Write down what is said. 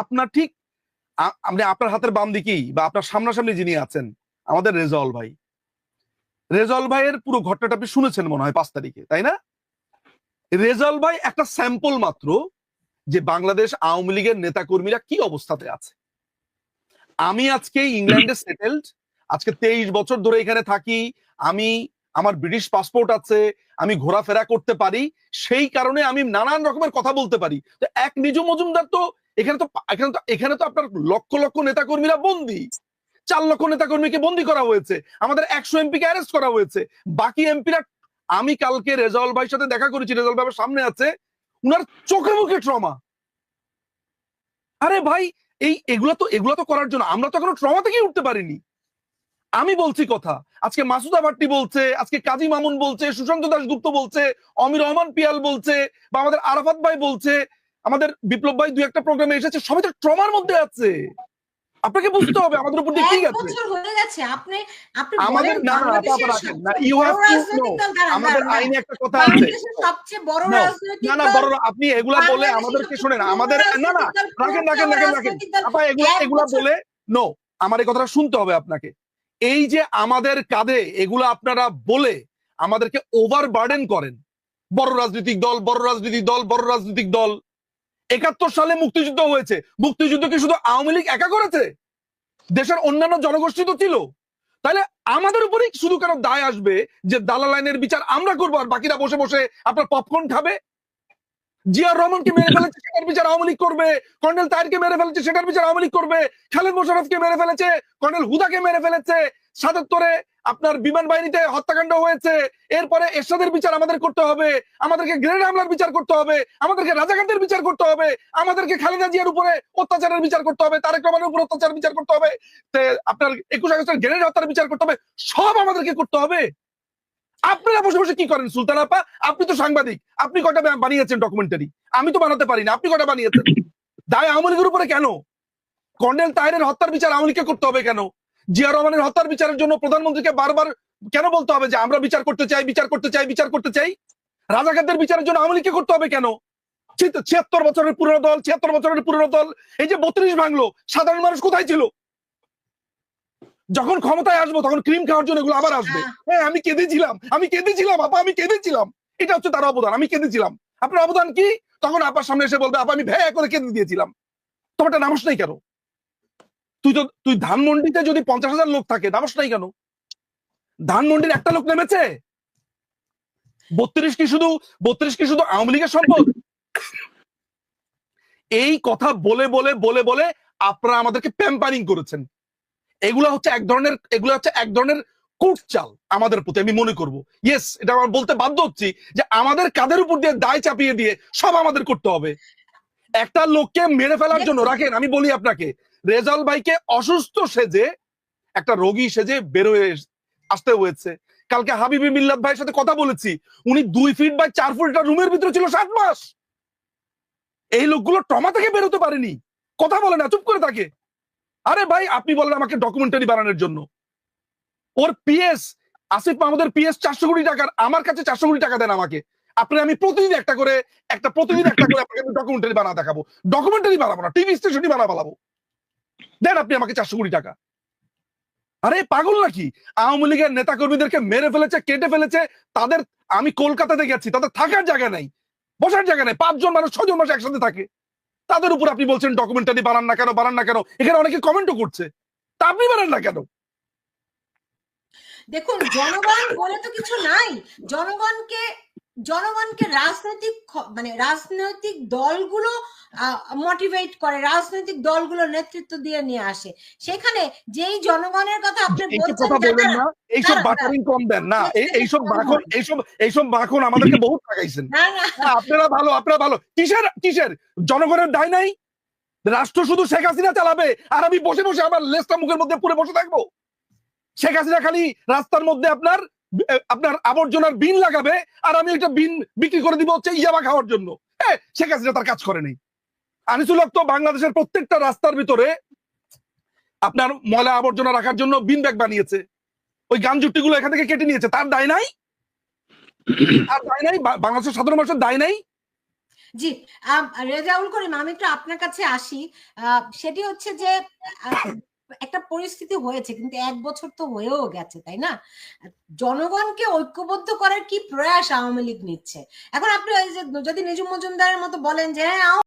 আপনার ঠিক আপনি আপনার হাতের বাম দিকেই বা আপনার সামনাসামনি যিনি আছেন, আমাদের রেজল ভাই। রেজল ভাইয়ের পুরো ঘটনাটা আপনি শুনেছেন মনে হয় পাঁচ তারিখে, তাই না? রেজল ভাই একটা স্যাম্পল মাত্র যে বাংলাদেশ আওয়ামী লীগের নেতাকর্মীরা কি অবস্থাতে আছে। আমি আজকে ইংল্যান্ডে সেটেলড, আজকে তেইশ বছর ধরে এখানে থাকি, আমি, আমার ব্রিটিশ পাসপোর্ট আছে, আমি ঘোরাফেরা করতে পারি, সেই কারণে আমি নানান রকমের কথা বলতে পারি। তো এক নিজু মজুমদার তো এখানে তো এখানে তো এখানে তো আপনার লক্ষ লক্ষ নেতাকর্মীরা বন্দি। চার লক্ষ নেতাকর্মীকে বন্দি করা হয়েছে। আমাদের একশো এমপিকে অ্যারেস্ট করা হয়েছে। বাকি এমপিরা, আমি কালকে রেজাউল ভাইয়ের সাথে দেখা করেছি, রেজাউল ভাই সামনে আছে। উনার চোখে মুখে ট্রমা আরে ভাই, এই এগুলো তো এগুলো তো করার জন্য। আমরা তো এখনও ট্রমা থেকেই উঠতে পারিনি। আমি বলছি কথা। আজকে মাসুদা ভাট্টি বলছে, আজকে কাজী মামুন বলছে, সুশান্ত দাশগুপ্ত বলছে, অমির রহমান পিয়াল বলছে, বা আমাদের আরাফাত ভাই বলছে আমাদের বিপ্লব ভাই দুই একটা প্রোগ্রামে এসেছে সবাই তো ট্রমার মধ্যে আছে। আপনাকে বুঝতে হবে আমাদের উপর দিয়ে কি গেছে হয়ে গেছে আপনি আপনি আমাদের না না ইউ হ্যাভ টু আমাদের আইনে একটা কথা আছে। সবচেয়ে বড় রাজনৈতিক না না বড় আপনি এগুলা বলে আমাদেরকে শোনেন। আমাদের না না রাখেন রাখেন রাখেন রাখেন। আপা এগুলা এগুলা বলে নো আমার এই কথাটা শুনতে হবে আপনাকে। এই যে আমাদের কাঁধে এগুলো আপনারা বলে আমাদেরকে ওভার বার্ডেন করেন। বড় রাজনৈতিক দল বড় রাজনৈতিক দল বড় রাজনৈতিক দল। একাত্তর সালে মুক্তিযুদ্ধ হয়েছে। মুক্তিযুদ্ধ কি শুধু আওয়ামী লীগ একা করেছে? দেশের অন্যান্য জনগোষ্ঠী তো ছিল। তাহলে আমাদের উপরেই শুধু কেন দায় আসবে যে দালাল আইনের বিচার আমরা করব আর বাকিরা বসে বসে আপনার পপকর্ন খাবে? জিয়ার রহমানকে মেরে ফেলেছে, সেটার বিচার আওয়ামী লীগ করবে, কর্নেল তাহেরকে মেরে ফেলেছে, সেটার বিচার আওয়ামী লীগ করবে, খালেদ মোশারফকে মেরে ফেলেছে, কর্নেল হুদাকে মেরে ফেলেছে, সাতাত্তরে আপনার বিমান বাহিনীতে হত্যাকাণ্ড হয়েছে, এরপরে এরশাদের বিচার আমাদের করতে হবে, আমাদেরকে গ্রেনেড হামলার বিচার করতে হবে, আমাদেরকে রাজাকারদের বিচার করতে হবে, আমাদেরকে খালেদা জিয়ার উপরে অত্যাচারের বিচার করতে হবে, তারেক রহমানের উপর অত্যাচার বিচার করতে হবে আপনার একুশ আগস্টের গ্রেনেড হত্যার বিচার করতে হবে, সব আমাদেরকে করতে হবে। আপনারা বসে বসে কি করেন, সুলতান আপা? আপনি তো সাংবাদিক। আপনি কয়টা বা- বানিয়েছেন ডকুমেন্টারি আমি তো বানাতে পারি না, আপনি কয়টা বানিয়েছেন? দায় আওয়ামী লীগের উপরে কেন? কর্নেল তাহেরের হত্যার বিচার আওয়ামী লীগকে করতে হবে কেন? জিয়া রহমানের হত্যার বিচারের জন্য প্রধানমন্ত্রীকে বারবার কেন বলতে হবে যে, আমরা বিচার করতে চাই, বিচার করতে চাই, বিচার করতে চাই রাজাকারদের বিচারের জন্য আওয়ামী লীগকে করতে হবে কেন? ছিয়াত্তর বছরের পুরনো দল, ছিয়াত্তর বছরের পুরনো দল, এই যে বত্রিশ ভাঙলো, সাধারণ মানুষ কোথায় ছিল? যখন ক্ষমতায় আসব তখন ক্রিম খাওয়ার জন্য এগুলো আবার আসবে। হ্যাঁ আমি কেঁদেছিলাম আমি কেঁদেছিলাম আপা আমি কেঁদেছিলাম। এটা হচ্ছে তার অবদান আমি কেঁদেছিলাম। আপনার অবদান কি? তখন আপার সামনে এসে বলবে আপা আমি ভ্যা করে কেঁদে দিয়েছিলাম। তোমারটা নামস নাই কেন? তুই তো তুই ধানমন্ডিতে যদি পঞ্চাশ হাজার লোক থাকে নামস নাই কেন? ধানমন্ডির একটা লোক নেমেছে? বত্রিশ কি শুধু বত্রিশ কি শুধু আওয়ামী লীগের সম্পদ? এই কথা বলে বলে বলে বলে আপনারা আমাদেরকে প্যাম্পারিং করেছেন। এগুলা হচ্ছে এক ধরনের, এগুলো হচ্ছে এক ধরনের কুটচাল আমাদের প্রতি, আমি মনে করব। ইয়েস এটা আমার বলতে বাধ্য হচ্ছি যে আমাদের কাদের উপর দিয়ে দায় চাপিয়ে দিয়ে সব আমাদের করতে হবে। একটা লোককে মেরে ফেলার জন্য, রাখেন, আমি বলি আপনাকে, রেজাল ভাইকে অসুস্থ সেজে, একটা রোগী সেজে বেরোয় আসতে হয়েছে। কালকে হাবিবি মিল্লাত ভাইয়ের সাথে কথা বলেছি, উনি দুই ফিট বাই চার ফুট রুমের ভিতরে ছিল সাত মাস। এই লোকগুলো টমা থেকে বেরোতে পারেনি। কথা বলে না, চুপ করে থাকে। আরে ভাই, আপনি বলেন আমাকে ডকুমেন্টারি বানানোর জন্য। ওর পিএস আসিফ মাহমুদের পিএস চারশো কোটি টাকার, আমার কাছে চারশো কোটি টাকা দেন আমাকে। আপনি, আমি প্রতিদিন একটা করে, একটা প্রতিদিন একটা করে আপনাকে ডকুমেন্টারি বানা দেখাবো। ডকুমেন্টারি বানাবো না টিভি স্টেশনই বানা বানাবো দেন আপনি আমাকে চারশো কোটি টাকা। আরে, পাগল নাকি? আওয়ামী লীগের নেতা কর্মীদেরকে মেরে ফেলেছে, কেটে ফেলেছে, তাদের, আমি কলকাতাতে গেছি, তাদের থাকার জায়গা নাই, বসার জায়গা নাই, পাঁচজন মানুষ ছজন মানুষ একসাথে থাকে। তাদের উপর আপনি বলছেন ডকুমেন্টারি বানান না কেন, বানান না কেন? এখানে অনেকে কমেন্টও করছে। তা আপনি বানান না কেন? দেখুন, জনগণ বলে তো কিছু নাই। জনগণকে জনগণকে রাজনৈতিক মানে রাজনৈতিক দলগুলো মোটিভেট করে রাজনৈতিক দলগুলো নেতৃত্ব দিয়ে নিয়ে আসে। সেখানে যেই জনগণের কথা আপনি বলছেন না। এইসব বাটারিং কম দেন। না এই- এইসব। মাখন এইসব এইসব মাখন আমাদেরকে বহুত লাগাইছেন না না। হ্যাঁ, আপনারা ভালো আপনারা ভালো। কিসের কিসের? জনগণের দায় নাই? রাষ্ট্র শুধু শেখ হাসিনা চালাবে আর আমি বসে বসে আমার লেজটা মুখের মধ্যে পুরে বসে থাকব। শেখ হাসিনা খালি রাস্তার মধ্যে আপনার আপনার আবর্জনার বিন লাগাবে আর আমি ওইটা বিন বিক্রি করে দিব হচ্ছে ইয়াবা খাওয়ার জন্য। হ্যাঁ শেখ হাসিনা তার কাজ করে নেই। আনিসুল হক তো বাংলাদেশের প্রত্যেকটা রাস্তার ভিতরে আপনার ময়লা আবর্জনা রাখার জন্য বিন ব্যাগ বানিয়েছে। ওই গানগুলো এখান থেকে কেটে নিয়েছে। তার দায় নাই? তার দায় নাই? বাংলাদেশের সাধারণ মানুষের দায় নাই? জি রেজাউল করিম, আমি একটু আপনার কাছে আসি। সেটি হচ্ছে যে একটা পরিস্থিতি হয়েছে, কিন্তু এক বছর তো হয়েও গেছে, তাই না? জনগণকে ঐক্যবদ্ধ করার কি প্রয়াস আওয়ামী লীগ নিচ্ছে? এখন আপনি যদি নিজু মজুমদারের মতো বলেন যে হ্যাঁ